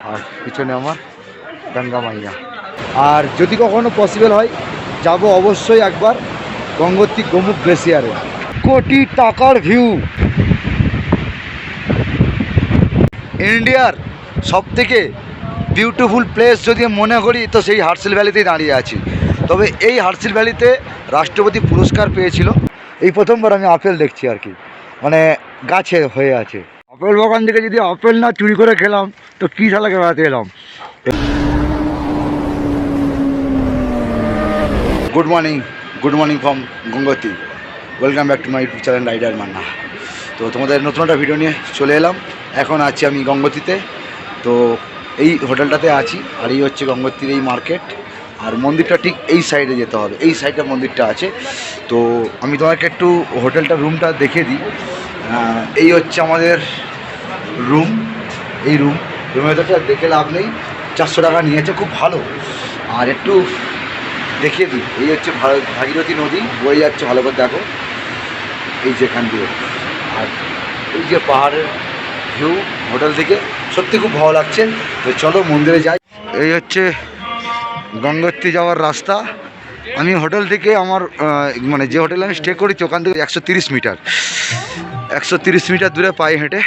আর পিছনে আমার গঙ্গা মাইয়া। আর যদি কখনো পসিবল হয়, যাব অবশ্যই একবার গঙ্গোত্রী গোমুখ গ্লেসিয়ারে কোটি টাকার ভিউ ইন্ডিয়ার সব থেকে বিউটিফুল প্লেস যদি মনে করি, তো সেই হার্সেল ভ্যালিতেই দাঁড়িয়ে আছি। তবে এই হার্সেল ভ্যালিতে রাষ্ট্রপতি পুরস্কার পেয়েছিল। এই প্রথমবার আমি আপেল দেখছি আর কি। মানে গাছে হয়ে আছে। আপেল বাগান থেকে যদি আপেল না চুরি করে খেলাম, তো কী শালাকে বেড়াতে এলাম? Good morning good morning from Gangotri welcome back to my YouTube channel rider Manna তো তোমাদের নতুন একটা ভিডিও নিয়ে চলে এলাম। এখন আছি আমি গঙ্গোত্রীতে তো এই হোটেলটাতে আছি, আর এই হচ্ছে গঙ্গোত্রীর এই মার্কেট আর মন্দিরটা ঠিক এই সাইডে যেতে হবে। এই সাইডে মন্দিরটা আছে। তো আমি তোমাকে একটু হোটেলটা রুমটা দেখে দিই। এই হচ্ছে আমাদের রুম এই রুম রুমের ভেতরটা দেখে লাভ নেই। চারশো টাকা নিয়েছে, খুব ভালো। আর একটু দেখিয়ে দিই, এই হচ্ছে ভাগীরথী নদী, বয়ে যাচ্ছে ভালো করে দেখো। এই যেখান দিয়ে। আর এই যে পাহাড়ের ভিউ হোটেল থেকে সত্যি খুব ভালো লাগছে। তো চলো মন্দিরে যাই। এই হচ্ছে গঙ্গোত্রী যাওয়ার রাস্তা। আমি হোটেল থেকে আমার মানে যে হোটেলে আমি স্টে করেছি, ওখান থেকে একশো মিটার। একশো মিটার দূরে পায়ে হেঁটে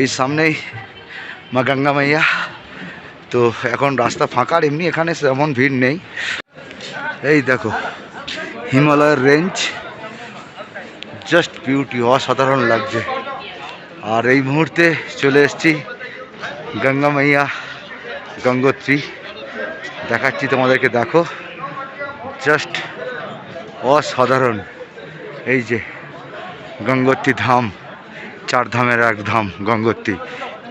এই সামনেই মা গঙ্গা মাইয়া। তো এখন রাস্তা ফাঁকার এমনি এখানে তেমন ভিড় নেই। এই দেখো, হিমালয়ের রেঞ্জ জাস্ট বিউটি অসাধারণ লাগছে। আর এই মুহূর্তে চলে এসেছি গঙ্গা মাইয়া গঙ্গোত্রী। দেখাচ্ছি তোমাদেরকে, দেখো। জাস্ট অসাধারণ। এই যে গঙ্গোত্রী ধাম। চার ধামের এক ধাম, গঙ্গোত্রী।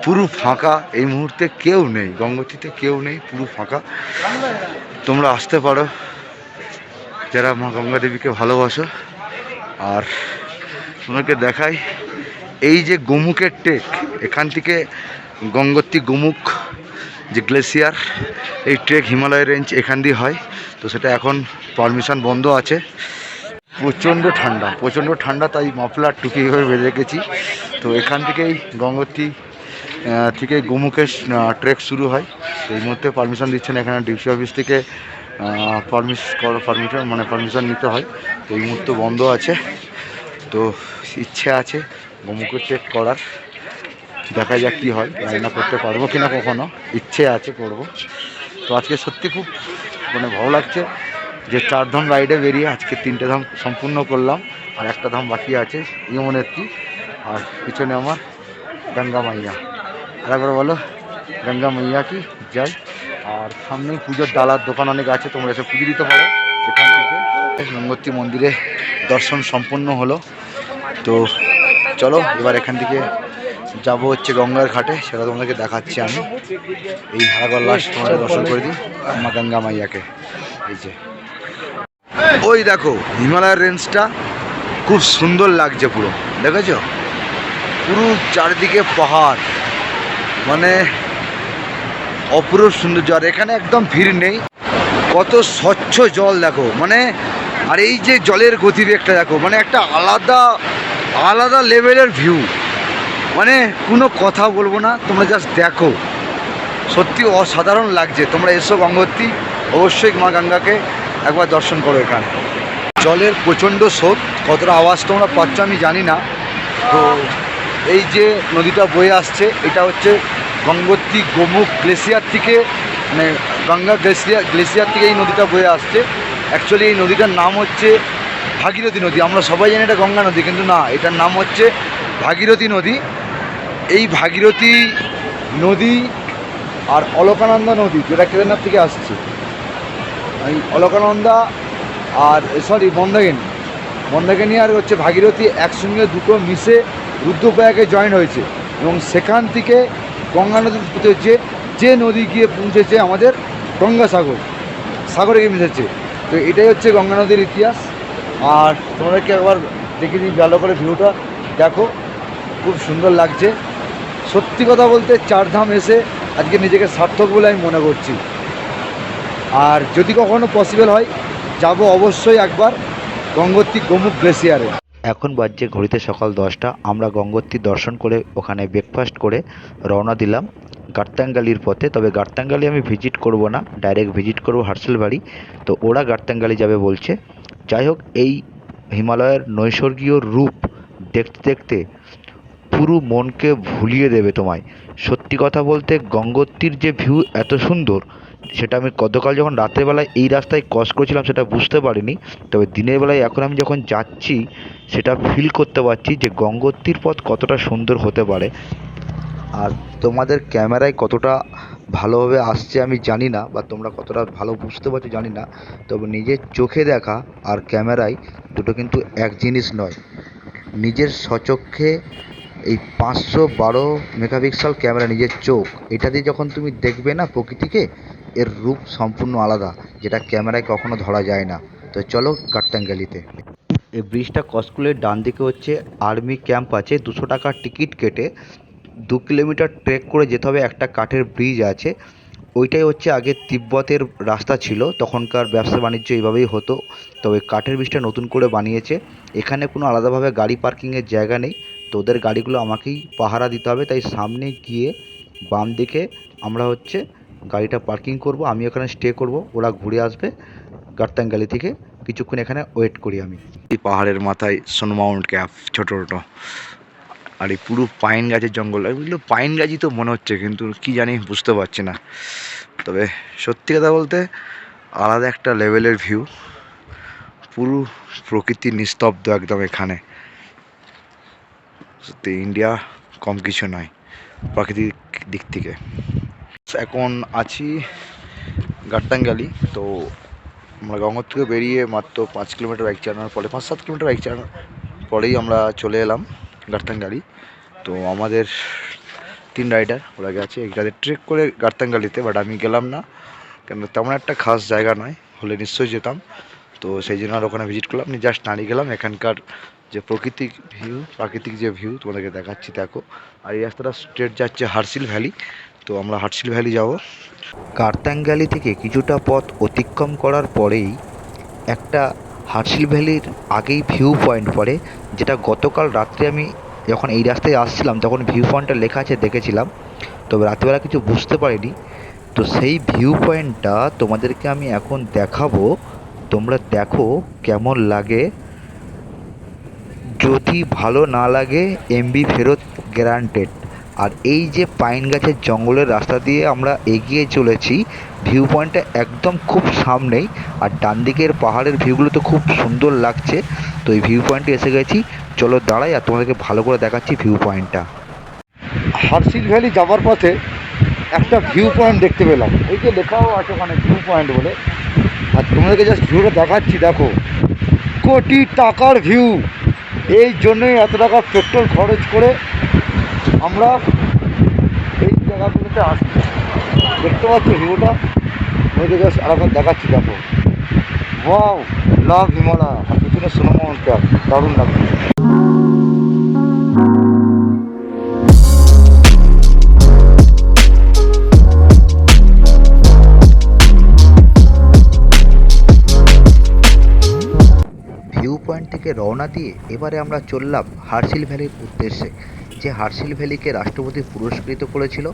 পুরো ফাঁকা, এই মুহূর্তে কেউ নেই। গঙ্গোত্রীতে কেউ নেই, পুরো ফাঁকা। তোমরা আসতে পারো। যারা মা গঙ্গা দেবীকে ভালোবাসো। আর তোমাকে দেখাই, এই যে গোমুখের টেক, এখান থেকে গঙ্গোত্রী গোমুখ, যে গ্লেসিয়ার এই ট্রেক হিমালয় রেঞ্জ এখান দিয়ে হয়। তো সেটা এখন পারমিশন বন্ধ আছে। প্রচণ্ড ঠান্ডা প্রচণ্ড ঠান্ডা, তাই মাফলার টুকি হয়ে বেঁধে রেখেছি। তো এখান থেকেই গঙ্গোত্রী থেকে গোমুখের ট্রেক শুরু হয়। এই মুহূর্তে পারমিশন দিচ্ছেন এখানে ডিউসি অফিস থেকে পারমিশ পারমিশন মানে পারমিশন নিতে হয়। তো এই মুহূর্তে বন্ধ আছে। তো ইচ্ছে আছে গোমুখের ট্রেক করার। দেখা যাক কী হয়, রান্না করতে পারব কিনা কখনো। ইচ্ছে আছে করব। তো আজকে সত্যি খুব মানে ভালো লাগছে। যে চার ধাম রাইডে বেরিয়ে আজকে তিনটে ধাম সম্পূর্ণ করলাম, আর একটা ধাম বাকি আছে, ইমনেত্রী, আর পিছনে আমার গঙ্গা মাইয়া। আর একবার বলো, গঙ্গা মাইয়া কি? যাই। আর সামনেই পুজোর ডালার দোকান অনেক আছে, তোমরা এসে পুজো দিতে পারো এখান থেকে। গঙ্গোত্রী মন্দিরে দর্শন সম্পূর্ণ হলো। তো চলো, এবার এখান থেকে যাব হচ্ছে গঙ্গার ঘাটে, সেটা তোমাদেরকে দেখাচ্ছি আমি। এই হারাগর লাস্ট তোমাদের দর্শন করে দিই আমার গঙ্গা মাইয়াকে। এই যে। ওই দেখো, হিমালয়ের রেঞ্জটা খুব সুন্দর লাগছে পুরো, দেখেছ? পুরো চারিদিকে পাহাড় মানে অপূর্ব সৌন্দর্য, আর এখানে একদম ভিড় নেই। কত স্বচ্ছ জল দেখো মানে আর এই যে জলের গতিবেগটা দেখো মানে একটা আলাদা আলাদা লেভেলের ভিউ মানে কোনো কথা বলব না, তোমরা জাস্ট দেখো। সত্যি অসাধারণ লাগছে। তোমরা এসো গঙ্গোত্রী, অবশ্যই মা গঙ্গাকে একবার দর্শন করো এখানে। জলের প্রচণ্ড স্রোত, কতটা আওয়াজ তোমরা পাচ্ছ আমি জানি না। তো এই যে নদীটা বয়ে আসছে, এটা হচ্ছে গঙ্গোত্রী গোমুখ গ্লেসিয়ার থেকে মানে গঙ্গা গ্লেসিয়ার গ্লেসিয়ার থেকে এই নদীটা বয়ে আসছে। অ্যাকচুয়ালি এই নদীটার নাম হচ্ছে ভাগীরথী নদী। আমরা সবাই জানি এটা গঙ্গা নদী, কিন্তু না, এটার নাম হচ্ছে ভাগীরথী নদী। এই ভাগীরথী নদী আর অলকানন্দা নদী, যেটা কেদারনাথ থেকে আসছে। অলকানন্দা আর সরি মন্দাকিনী। মন্দাকিনী আর হচ্ছে ভাগীরথী একসঙ্গে দুটো মিশে রুদ্রপ্রয়াগে জয়েন হয়েছে এবং সেখান থেকে গঙ্গা নদী হচ্ছে। যে নদী গিয়ে পৌঁছেছে আমাদের গঙ্গাসাগর, সাগরে গিয়ে মিশেছে। তো এটাই হচ্ছে গঙ্গা নদীর ইতিহাস। আর তোমাদেরকে একবার দেখে দিই ভালো করে ভিউটা। দেখো, খুব সুন্দর লাগছে। সত্যি কথা বলতে চারধাম এসে আজকে নিজেকে সার্থক বলে আমি মনে করছি। আর যদি কখনো পসিবল হয়, যাব অবশ্যই একবার গঙ্গোত্রী গোমুখ গ্লেসিয়ারে এখন বাজছে ঘড়িতে সকাল দশটা। আমরা গঙ্গোত্রী দর্শন করে ওখানে ব্রেকফাস্ট করে রওনা দিলাম গার্তাঙ্গালির পথে। তবে গার্তাঙ্গালি আমি ভিজিট করব না ডাইরেক্ট ভিজিট করব হার্সেল বাড়ি তো ওরা গার্তাঙ্গালি যাবে বলছে। যাই হোক, এই হিমালয়ের নৈসর্গীয় রূপ দেখতে দেখতে পুরো মনকে ভুলিয়ে দেবে তোমায়। সত্যি কথা বলতে গঙ্গোত্রীর যে ভিউ এত সুন্দর সেটা আমি গতকাল যখন রাত্রেবেলায় এই রাস্তায় ক্রস করেছিলাম সেটা বুঝতে পারিনি। তবে দিনের বেলায় এখন আমি যখন যাচ্ছি, সেটা ফিল করতে পারছি যে গঙ্গোত্রীর পথ কতটা সুন্দর হতে পারে। আর তোমাদের ক্যামেরায় কতটা ভালোভাবে আসছে আমি জানি না, বা তোমরা কতটা ভালো বুঝতে পারছ জানি না। তবে নিজের চোখে দেখা আর ক্যামেরায় দুটো কিন্তু এক জিনিস নয়। নিজের স্বচক্ষে এই পাঁচশো বারো মেগাপিক্সেল ক্যামেরা নিজের চোখ, এটা দিয়ে যখন তুমি দেখবে না প্রকৃতিকে, এর রূপ সম্পূর্ণ আলাদা, যেটা ক্যামেরায় কখনো ধরা যায় না। তো চলো গার্তাঙ্গালিতে এই ব্রিজটা কসকুলের ডান দিকে হচ্ছে, আর্মি ক্যাম্প আছে, দুশো টাকার টিকিট কেটে দু কিলোমিটার ট্রেক করে যেতে হবে, একটা কাঠের ব্রিজ আছে। ওইটাই হচ্ছে আগে তিব্বতের রাস্তা ছিল, তখনকার ব্যবসা বাণিজ্য এইভাবেই হতো, তবে কাঠের ব্রিজটা নতুন করে বানিয়েছে। এখানে কোনো আলাদাভাবে গাড়ি পার্কিংয়ের জায়গা নেই তো ওদের গাড়িগুলো আমাকেই পাহারা দিতে হবে। তাই সামনে গিয়ে বাম দিকে আমরা হচ্ছে গাড়িটা পার্কিং করব। আমি ওখানে স্টে করব। ওরা ঘুরে আসবে গার্তাঙ্গালি থেকে। কিছুক্ষণ এখানে ওয়েট করি আমি। এই পাহাড়ের মাথায় সোনমাউন্ট ক্যাপ ছোট ছোট। আর এই পুরো পাইন গাছের জঙ্গল। এগুলো পাইন গাছই তো মনে হচ্ছে, কিন্তু কি জানি বুঝতে পারছি না। তবে সত্যি কথা বলতে আলাদা একটা লেভেলের ভিউ পুরো প্রকৃতি নিস্তব্ধ একদম এখানে। সত্যি ইন্ডিয়া কম কিছু নয়, প্রাকৃতিক দিক থেকে। এখন আছি গাট্টাঙ্গালি তো আমরা গঙ্গোর থেকে বেরিয়ে মাত্র পাঁচ কিলোমিটার বাইক চালানোর পরে, পাঁচ সাত কিলোমিটার বাইক চালানোর পরেই আমরা চলে এলাম গার্তাঙ্গালি তো আমাদের তিন রাইডার ওরা গেছে। এটাতে ট্রেক করে গার্তাঙ্গালিতে বাট আমি গেলাম না কেন তেমন একটা খাস জায়গা নয়, হলে নিশ্চয়ই যেতাম। তো সেই জন্য আর ওখানে ভিজিট করলাম আমি জাস্ট দাঁড়িয়ে গেলাম। এখানকার যে প্রকৃতিক ভিউ প্রাকৃতিক যে ভিউ তোমাদেরকে দেখাচ্ছি, দেখো। আর এই রাস্তাটা স্ট্রেট যাচ্ছে হার্সিল ভ্যালি তো আমরা হার্সিল ভ্যালি যাব। কার্তাঙ্গালি থেকে কিছুটা পথ অতিক্রম করার পরেই একটা হার্সিল ভ্যালির আগেই ভিউ পয়েন্ট পড়ে, যেটা গতকাল রাত্রে আমি যখন এই রাস্তায় আসছিলাম, তখন ভিউ পয়েন্টটা লেখা আছে, দেখেছিলাম। তবে রাত্রিবেলা কিছু বুঝতে পারিনি। তো সেই ভিউ পয়েন্টটা তোমাদেরকে আমি এখন দেখাবো। তোমরা দেখো কেমন লাগে যদি ভালো না লাগে এমবি ফেরত গ্যারান্টেড আর এই যে পাইন গাছের জঙ্গলের রাস্তা দিয়ে আমরা এগিয়ে চলেছি ভিউ পয়েন্টটা একদম খুব সামনেই, আর ডান দিকের পাহাড়ের ভিউগুলো তো খুব সুন্দর লাগছে। তো এই ভিউ পয়েন্টে এসে গেছি। চলো দাঁড়াই আর তোমাদেরকে ভালো করে দেখাচ্ছি ভিউ পয়েন্টটা হার্সিল ভ্যালি যাওয়ার পথে একটা ভিউ পয়েন্ট দেখতে পেলাম। এই যে লেখাও আছে ওখানে ভিউ পয়েন্ট বলে। আর তোমাদেরকে জাস্ট ভিউটা দেখাচ্ছি, দেখো। কোটি টাকার ভিউ এই জন্যই এত টাকা পেট্রোল খরচ করে আমরা এই জায়গাগুলোতে আসছি। দেখতে পাচ্ছ ভিউটা? তোমাদেরকে জাস্ট আরেকবার দেখাচ্ছি, দেখো। ওয়াও লাভ হিমালয় আর পিছনে ক্যাপ দারুণ লাগছে। থেকে রওনা দিয়ে এবারে আমরা চললাম হার্সিল ভ্যালির উদ্দেশ্যে, যে হার্সিল ভ্যালিকে রাষ্ট্রপতি পুরস্কৃত করেছিল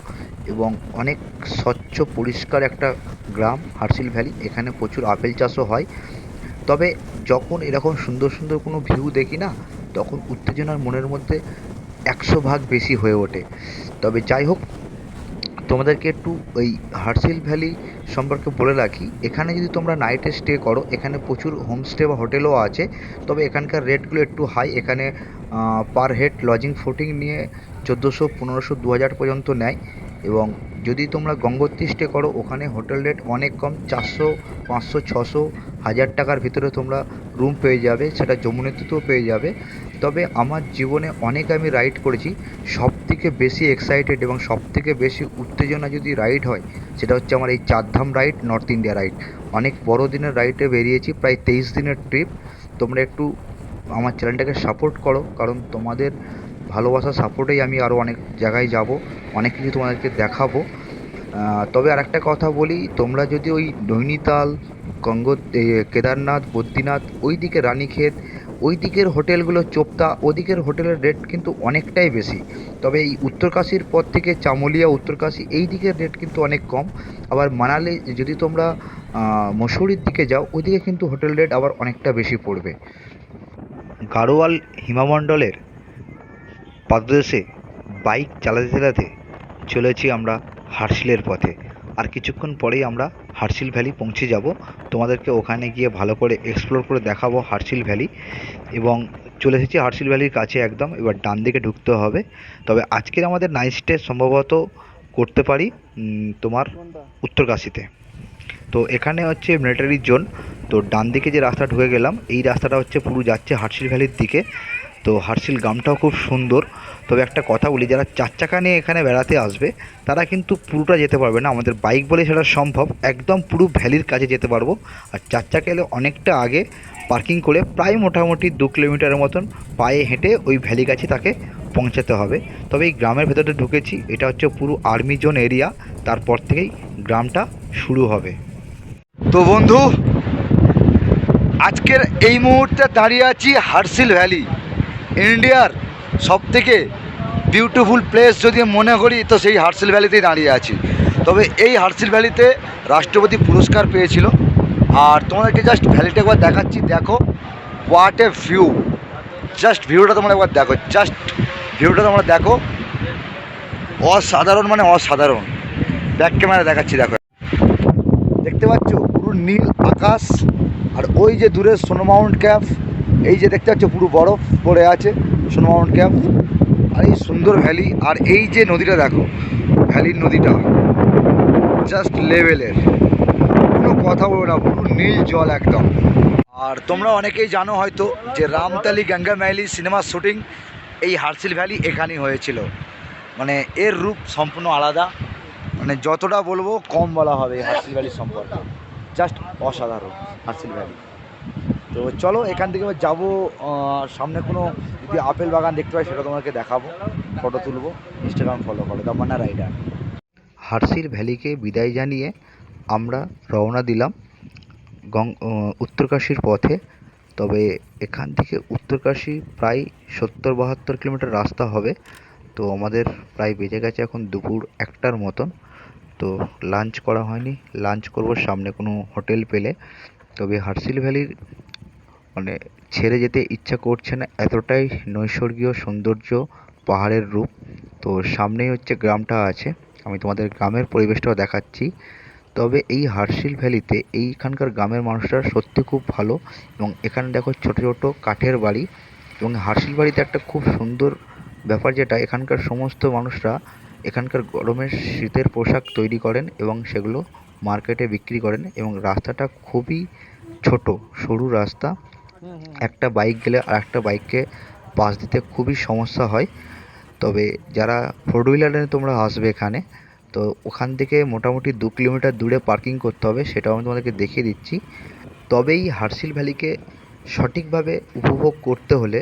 এবং অনেক স্বচ্ছ, পরিষ্কার একটা গ্রাম হার্সিল ভ্যালি। এখানে প্রচুর আপেল চাষও হয়। তবে যখন এরকম সুন্দর সুন্দর কোনো ভিউ দেখি না, তখন উত্তেজনার মনের মধ্যে একশো ভাগ বেশি হয়ে ওঠে। তবে যাই হোক তোমাদেরকে একটু ওই হার্সিল ভ্যালি সম্পর্কে বলে রাখি, এখানে যদি তোমরা নাইটে স্টে করো, এখানে প্রচুর হোমস্টে বা হোটেলও আছে, তবে এখানকার রেটগুলো একটু হাই এখানে পার হেড লজিং ফুটিং নিয়ে চোদ্দোশো পনেরোশো দু হাজার পর্যন্ত নেয় এবং যদি তোমরা গঙ্গোত্রী স্টে করো, ওখানে হোটেল রেট অনেক কম, চারশো, পাঁচশো, ছশো, হাজার টাকার ভিতরে তোমরা রুম পেয়ে যাবে, সেটা যমুনেত্রীতেও পেয়ে যাবে। তবে আমার জীবনে অনেক আমি রাইড করেছি সব থেকে বেশি এক্সাইটেড এবং সব থেকে বেশি উত্তেজনা যদি রাইড হয়, সেটা হচ্ছে আমার এই Chardham ride north India ride অনেক বড় দিনের রাইডে বেরিয়েছি, প্রায় তেইশ দিনের ট্রিপ তোমরা একটু আমার চ্যানেলটাকে সাপোর্ট করো, কারণ তোমাদের ভালোবাসা, সাপোর্টেই আমি আরও অনেক জায়গায় যাব, অনেক কিছু তোমাদেরকে দেখাবো। তবে আর একটা কথা বলি, তোমরা যদি ওই নৈনিতাল, গঙ্গো কেদারনাথ, বদ্রীনাথ, ওই দিকে রানীক্ষেত, ওই দিকের হোটেলগুলো চোপতা ওদিকের হোটেলের রেট কিন্তু অনেকটাই বেশি। তবে এই উত্তরকাশীর পর থেকে চামুলিয়া, উত্তরকাশী, এই দিকের রেট কিন্তু অনেক কম। আবার মানালি, যদি তোমরা মসুরির দিকে যাও ওইদিকে কিন্তু হোটেল রেট আবার অনেকটা বেশি পড়বে। গাড়োয়াল হিমামণ্ডলের পাদদেশে, বাইক চালাতে চালাতে চলেছি আমরা হার্সিলের পথে। আর কিছুক্ষণ পরেই আমরা হার্সিল ভ্যালি পৌঁছে যাব। তোমাদেরকে ওখানে গিয়ে ভালো করে এক্সপ্লোর করে দেখাবো হার্সিল ভ্যালি। এবং চলে এসেছি হার্সিল ভ্যালির কাছে একদম, এবার ডান দিকে ঢুকতে হবে। তবে আজকের আমাদের নাইট স্টে সম্ভবত করতে পারি তোমার উত্তরকাশীতে। তো এখানে হচ্ছে মিলিটারি জোন তো ডান দিকে যে রাস্তা ঢুকে গেলাম, এই রাস্তাটা হচ্ছে পুরো যাচ্ছে হার্সিল ভ্যালির দিকে। তো হার্সিল গ্রামটাও খুব সুন্দর। তবে একটা কথা বলি, যারা চার চাকা নিয়ে এখানে বেড়াতে আসবে, তারা কিন্তু পুরোটা যেতে পারবে না। আমাদের বাইক বলে সেটা সম্ভব। একদম পুরো ভ্যালির কাছে যেতে পারব। আর চার চাকা এলে অনেকটা আগে পার্কিং করে প্রায় মোটামুটি দু কিলোমিটারের মতন পায়ে হেঁটে ওই ভ্যালি কাছে তাকে পৌঁছাতে হবে। তবে এই গ্রামের ভেতরে ঢুকেছি, এটা হচ্ছে পুরো আর্মি জোন এরিয়া তারপর থেকেই গ্রামটা শুরু হবে। তো বন্ধু, আজকের এই মুহূর্তে দাঁড়িয়ে আছি হার্সিল ভ্যালি ইন্ডিয়ার সব থেকে বিউটিফুল প্লেস যদি মনে করি, তো সেই হার্সেল ভ্যালিতেই দাঁড়িয়ে আছি। তবে এই হার্সেল ভ্যালিতে রাষ্ট্রপতি পুরস্কার পেয়েছিল। আর তোমাদেরকে জাস্ট ভ্যালিটা একবার দেখাচ্ছি, দেখো হোয়াট এ ভিউ জাস্ট ভিউটা তোমরা একবার দেখো জাস্ট ভিউটা তোমরা দেখো। অসাধারণ মানে অসাধারণ। ব্যাক ক্যামেরা দেখাচ্ছি, দেখো। দেখতে পাচ্ছ, পুরো নীল আকাশ, আর ওই যে দূরের সোনো মাউন্ট ক্যাপ এই যে দেখতে পাচ্ছ পুরো বরফ পড়ে আছে সোনো ক্যাম্প। আর এই সুন্দর ভ্যালি, আর এই যে নদীটা দেখো, ভ্যালির নদীটা জাস্ট লেভেলের। কোনো কথা বলব না, পুরো নীল জল একদম। আর তোমরা অনেকেই জানো হয়তো যে রামতালি গঙ্গা ম্যালি সিনেমার শুটিং এই হার্সিল ভ্যালি এখানেই হয়েছিল। মানে এর রূপ সম্পূর্ণ আলাদা। মানে যতটা বলব কম বলা হবে হার্সিল ভ্যালি সম্পর্কে। জাস্ট অসাধারণ হার্সিল ভ্যালি। তো চলো, এখান থেকে যাব সামনে কোনো যদি আপেল বাগান দেখতে পাই সেটা তোমাকে দেখাবো ফটো তুলবো ইনস্টাগ্রাম ফলো করো দমান্না রাইডার হার্সিল ভ্যালিকে বিদায় জানিয়ে আমরা রওনা দিলাম গং উত্তরকাশীর পথে, তবে এখান থেকে উত্তরকাশী প্রায় সত্তর বাহাত্তর কিলোমিটার রাস্তা হবে, তো আমাদের প্রায় বেজে গেছে এখন দুপুর একটার মতন, তো লাঞ্চ করা হয়নি লাঞ্চ করব সামনে কোনো হোটেল পেলে, তবে হার্সিল ভ্যালির মানে ছেড়ে যেতে ইচ্ছা করছে না, এতটাই নৈসর্গীয় সৌন্দর্য পাহাড়ের রূপ। তো সামনেই হচ্ছে গ্রামটা আছে, আমি তোমাদের গ্রামের পরিবেশটাও দেখাচ্ছি। তবে এই হার্সিল ভ্যালিতে এইখানকার গ্রামের মানুষরা সত্যি খুব ভালো এবং এখানে দেখো ছোট ছোট কাঠের বাড়ি এবং হার্সিল বাড়িতে একটা খুব সুন্দর ব্যাপার যেটা, এখানকার সমস্ত মানুষরা এখানকার গরমের শীতের পোশাক তৈরি করেন এবং সেগুলো মার্কেটে বিক্রি করেন এবং রাস্তাটা খুবই ছোট, সরু রাস্তা। একটা বাইক গেলে আর একটা বাইককে পাশ দিতে খুবই সমস্যা হয়। তবে যারা ফোর হুইলারে তোমরা আসবে এখানে, তো ওখান থেকে মোটামুটি দু কিলোমিটার দূরে পার্কিং করতে হবে, সেটাও আমি তোমাদেরকে দেখিয়ে দিচ্ছি। তবেই হার্সিল ভ্যালিকে সঠিকভাবে উপভোগ করতে হলে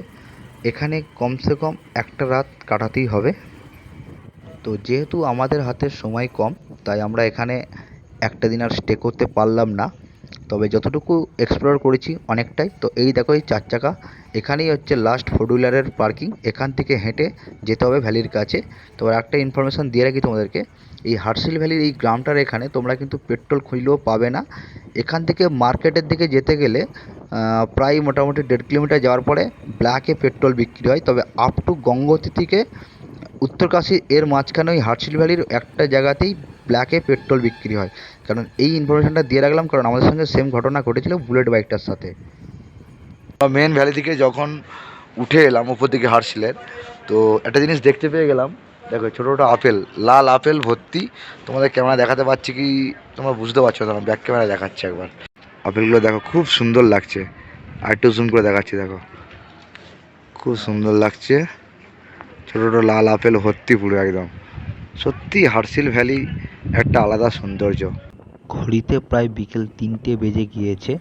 এখানে কমসে কম একটা রাত কাটাতেই হবে। তো যেহেতু আমাদের হাতে সময় কম, তাই আমরা এখানে একটা দিন আর স্টে করতে পারলাম না। তবে যতটুকু এক্সপ্লোর করেছি অনেকটাই। তো এই দেখো এই চার চাকা, এখানেই হচ্ছে লাস্ট ফোর হুইলারের পার্কিং এখান থেকে হেঁটে যেতে হবে ভ্যালির কাছে। তো একটা ইনফরমেশান দিয়ে রাখি তোমাদেরকে, এই হার্সিল ভ্যালির এই গ্রামটার এখানে তোমরা কিন্তু পেট্রোল খুঁজলেও পাবে না। এখান থেকে মার্কেটের দিকে যেতে গেলে প্রায় মোটামুটি দেড় কিলোমিটার যাওয়ার পরে ব্ল্যাকে পেট্রোল বিক্রি হয়। তবে আপ টু গঙ্গোত্রী থেকে উত্তরকাশী এর মাঝখানে ওই হার্সিল ভ্যালির একটা জায়গাতেই ব্ল্যাকে পেট্রোল বিক্রি হয়। কারণ এই ইনফরমেশনটা দিয়ে রাখলাম, কারণ আমাদের সঙ্গে সেম ঘটনা ঘটেছিল বুলেট বাইকটার সাথে। মেন ভ্যালি থেকে যখন উঠে এলাম, উপর দিকে হার্সিলের তো একটা জিনিস দেখতে পেয়ে গেলাম। দেখো ছোটো ছোটো আপেল, লাল আপেল ভর্তি। তোমাদের ক্যামেরা দেখাতে পারছি কি, তোমরা বুঝতে পারছ না, ব্যাক ক্যামেরা দেখাচ্ছি একবার। আপেলগুলো দেখো, খুব সুন্দর লাগছে। আর একটু জুম করে দেখাচ্ছি, দেখো। খুব সুন্দর লাগছে। ছোটো ছোটো লাল আপেল ভর্তি পুরো একদম। সত্যি হার্সিল ভ্যালি একটা আলাদা সৌন্দর্য। ঘড়িতে প্রায় বিকেল তিনটে বেজে গিয়েছে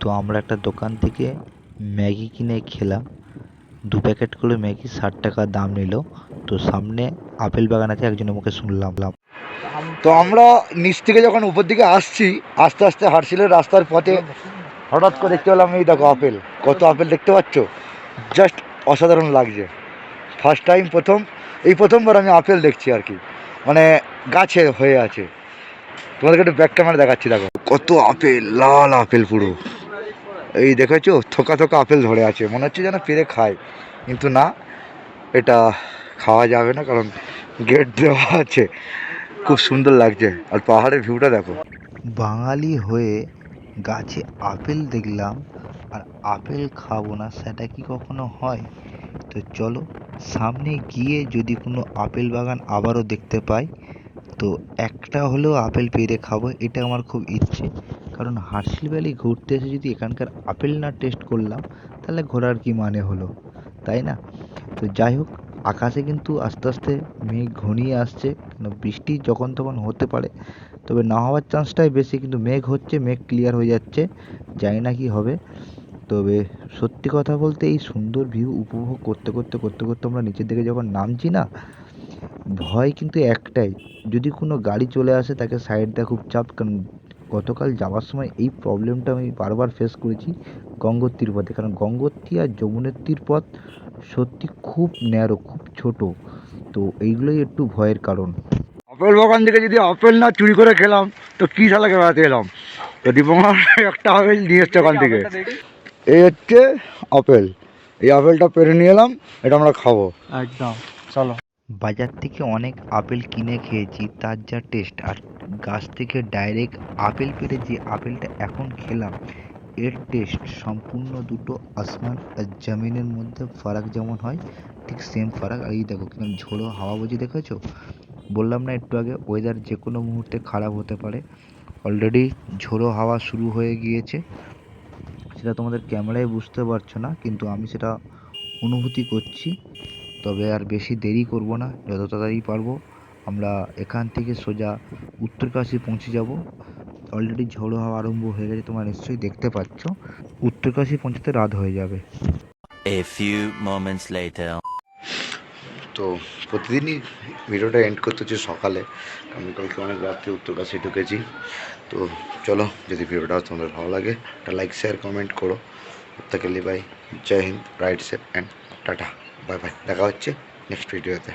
তো আমরা একটা দোকান থেকে ম্যাগি কিনে খেলাম। দু প্যাকেট করে ম্যাগি ষাট টাকা দাম নিল তো সামনে আপেল বাগান আছে একজনের মুখে শুনলাম। তো আমরা নিচ থেকে যখন উপর দিকে আসছি আস্তে আস্তে হার্সিলের রাস্তার পথে হঠাৎ করে দেখতে পেলাম এই দেখো আপেল। কত আপেল দেখতে পাচ্ছ? জাস্ট অসাধারণ লাগছে। ফার্স্ট টাইম প্রথম এই প্রথমবার আমি আপেল দেখছি আর কি। মানে গাছে হয়ে আছে। তোমাদেরকে একটু ব্যাক ক্যামেরা দেখাচ্ছি, দেখো। কত আপেল, লাল আপেল পুরো। এই দেখেছ? থোকা থোকা আপেল ধরে আছে। মনে হচ্ছে যেন পেরে খায়। কিন্তু না, এটা খাওয়া যাবে না কারণ গেট দেওয়া আছে। খুব সুন্দর লাগছে। আর পাহাড়ের ভিউটা দেখো। বাঙালি হয়ে গাছে আপেল দেখলাম, আর আপেল খাব না, সেটা কি কখনো হয়? তো চলো, সামনে গিয়ে যদি কোনো আপেল বাগান আবারও দেখতে পাই। তো একটা হলেও আপেল পেরে খাব, এটা আমার খুব ইচ্ছে। কারণ হার্সিল ভ্যালি ঘুরতে এসে যদি এখানকার আপেল না টেস্ট করলাম, তাহলে ঘোরার কি মানে হলো? তাই না? তো যাই হোক, আকাশে কিন্তু আস্তে আস্তে মেঘ ঘনিয়ে আসছে বৃষ্টি যখন তখন হতে পারে, তবে না হওয়ার চান্সটাই বেশি, কিন্তু মেঘ হচ্ছে, মেঘ ক্লিয়ার হয়ে যাচ্ছে, জানি না কি হবে। তবে সত্যি কথা বলতে এই সুন্দর ভিউ উপভোগ করতে করতে করতে করতে আমরা নিচের দিকে যখন নামছি না ভয় কিন্তু একটাই। যদি কোনো গাড়ি চলে আসে তাকে সাইড দেওয়া খুব চাপ। কারণ গতকাল যাওয়ার সময় এই প্রবলেমটা আমি বারবার ফেস করেছি গঙ্গোত্রীর পথে। কারণ গঙ্গোত্রী আর যমুনেত্রীর পথ সত্যি খুব ন্যারো খুব ছোট। তো এইগুলোই একটু ভয়ের কারণ। আপেল বাগান থেকে যদি আপেল না চুরি করে খেলাম তো কী শালাকে বেড়াতে এলাম? তো দীপঙ্কর একটা আপেল নিয়ে এসছে ওখান থেকে। এই হচ্ছে আপেল এই আপেলটা পেরে নিয়ে এলাম এটা আমরা খাব। একদম চলো। বাজার থেকে অনেক আপেল কিনে খেয়েছি, তার যা টেস্ট আর গাছ থেকে ডাইরেক্ট আপেল পেরে যে আপেলটা এখন খেলাম, এর টেস্ট সম্পূর্ণ দুটো আসমান আর জমিনের মধ্যে ফারাক যেমন হয়, ঠিক সেম ফারাক। আর এই দেখো কীরকম ঝোড়ো হাওয়া বইছে, দেখেছ? বললাম না একটু আগে ওয়েদার যে কোনো মুহূর্তে খারাপ হতে পারে। অলরেডি ঝোড়ো হাওয়া শুরু হয়ে গিয়েছে। সেটা তোমাদের ক্যামেরায় বুঝতে পারছ না, কিন্তু আমি সেটা অনুভূতি করছি। তবে আর বেশি দেরি করব না যত তাড়াতাড়ি পারব। আমরা এখান থেকে সোজা উত্তরকাশী পৌঁছে যাব। অলরেডি ঝোড়ো হাওয়া আরম্ভ হয়ে গেছে তোমরা নিশ্চয়ই দেখতে পাচ্ছ। উত্তরকাশী পৌঁছাতে রাত হয়ে যাবে। A few moments later. তো প্রতিদিনই ভিডিওটা এন্ড করতে হচ্ছে সকালে। আমি কালকে অনেক রাত্রে উত্তরকাশি ঢুকেছি। তো চলো যদি ভিডিওটা তোমাদের ভালো লাগে একটা লাইক শেয়ার কমেন্ট করো। প্রত্যেকে bye Joy Hind ride safe and tata. Bye bye দেখা হচ্ছে নেক্সট ভিডিওতে